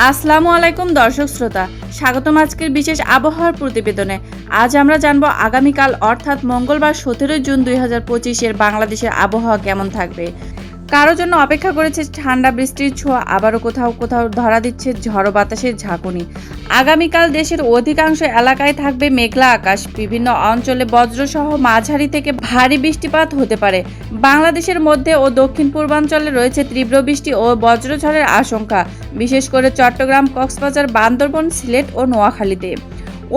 আসসালামু আলাইকুম দর্শক শ্রোতা। স্বাগতম আজকের বিশেষ আবহাওয়ার প্রতিবেদনে। আজ আমরা জানব আগামীকাল, অর্থাৎ মঙ্গলবার সতেরোই জুন দুই হাজার পঁচিশের বাংলাদেশের আবহাওয়া কেমন থাকবে। কারোর জন্য অপেক্ষা করেছে ঠান্ডা, বৃষ্টির ছোঁয়া, আবারও কোথাও কোথাও ধরা দিচ্ছে ঝড়ো বাতাসের ঝাঁকুনি। আগামীকাল দেশের অধিকাংশ এলাকায় থাকবে মেঘলা আকাশ। বিভিন্ন অঞ্চলে বজ্রসহ মাঝারি থেকে ভারী বৃষ্টিপাত হতে পারে। বাংলাদেশের মধ্যে ও দক্ষিণ পূর্বাঞ্চলে রয়েছে তীব্র বৃষ্টি ও বজ্রঝড়ের আশঙ্কা। বিশেষ করে চট্টগ্রাম, কক্সবাজার, বান্দরবন, সিলেট ও নোয়াখালীতে।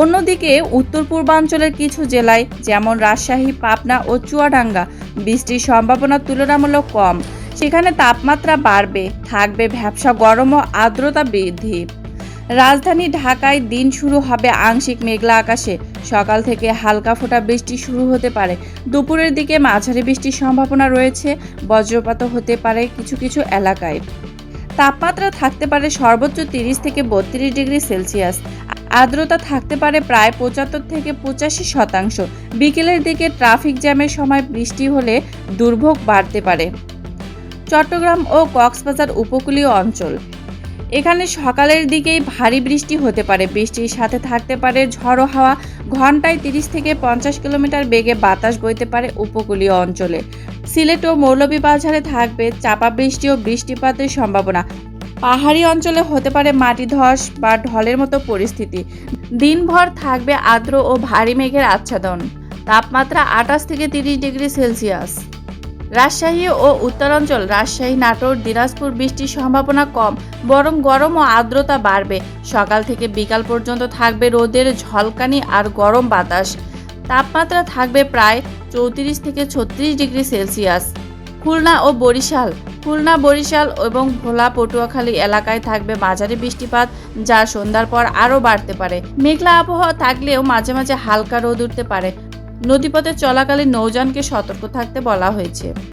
অন্যদিকে উত্তর পূর্বাঞ্চলের কিছু জেলায়, যেমন রাজশাহী, পাবনা ও চুয়াডাঙ্গা, বৃষ্টির সম্ভাবনা তুলনামূলক কম। সেখানে তাপমাত্রা বাড়বে, থাকবে ভ্যাবসা গরম ও আর্দ্রতা বৃদ্ধি। রাজধানী ঢাকায় দিন শুরু হবে আংশিক মেঘলা আকাশে। সকাল থেকে হালকা ফোঁটা বৃষ্টি শুরু হতে পারে। দুপুরের দিকে মাঝারি বৃষ্টির সম্ভাবনা রয়েছে। বজ্রপাত হতে পারে কিছু কিছু এলাকায়। তাপমাত্রা থাকতে পারে সর্বোচ্চ তিরিশ থেকে বত্রিশ ডিগ্রি সেলসিয়াস। আর্দ্রতা থাকতে পারে প্রায় পঁচাত্তর থেকে পঁচাশি শতাংশ। বিকেলের দিকে ট্রাফিক জ্যামের সময় বৃষ্টি হলে দুর্ভোগ বাড়তে পারে। চট্টগ্রাম ও কক্সবাজার উপকূলীয় অঞ্চল। এখানে সকালের দিকেই ভারী বৃষ্টি হতে পারে। বৃষ্টির সাথে থাকতে পারে ঝড়ো হাওয়া। ঘন্টায় তিরিশ থেকে পঞ্চাশ কিলোমিটার বেগে বাতাস বইতে পারে উপকূলীয় অঞ্চলে। সিলেট ও মৌলভীবাজারে থাকবে চাপা বৃষ্টি ও বৃষ্টিপাতের সম্ভাবনা। পাহাড়ি অঞ্চলে হতে পারে মাটি ধস বা ঢলের মতো পরিস্থিতি। দিনভর থাকবে আর্দ্র ও ভারী মেঘের আচ্ছাদন। তাপমাত্রা আঠাশ থেকে তিরিশ ডিগ্রি সেলসিয়াস। রাজশাহী ও উত্তরাঞ্চল রাজশাহী, নাটোর, দিনাজপুর বৃষ্টির সম্ভাবনা কম, বরং গরম ও আর্দ্রতা বাড়বে। সকাল থেকে বিকাল পর্যন্ত থাকবে রোদের ঝলকানি আর গরম বাতাস। তাপমাত্রা থাকবে প্রায় চৌত্রিশ থেকে ছত্রিশ ডিগ্রি সেলসিয়াস। খুলনা ও বরিশাল, খুলনা, বরিশাল এবং ভোলা, পটুয়াখালী এলাকায় থাকবে মাঝারি বৃষ্টিপাত, যা সন্ধ্যার পর আরও বাড়তে পারে। মেঘলা আবহাওয়া থাকলেও মাঝে মাঝে হালকা রোদ উঠতে পারে। নদীপথে চলাকালীন নৌযানকে সতর্ক থাকতে বলা হয়েছে।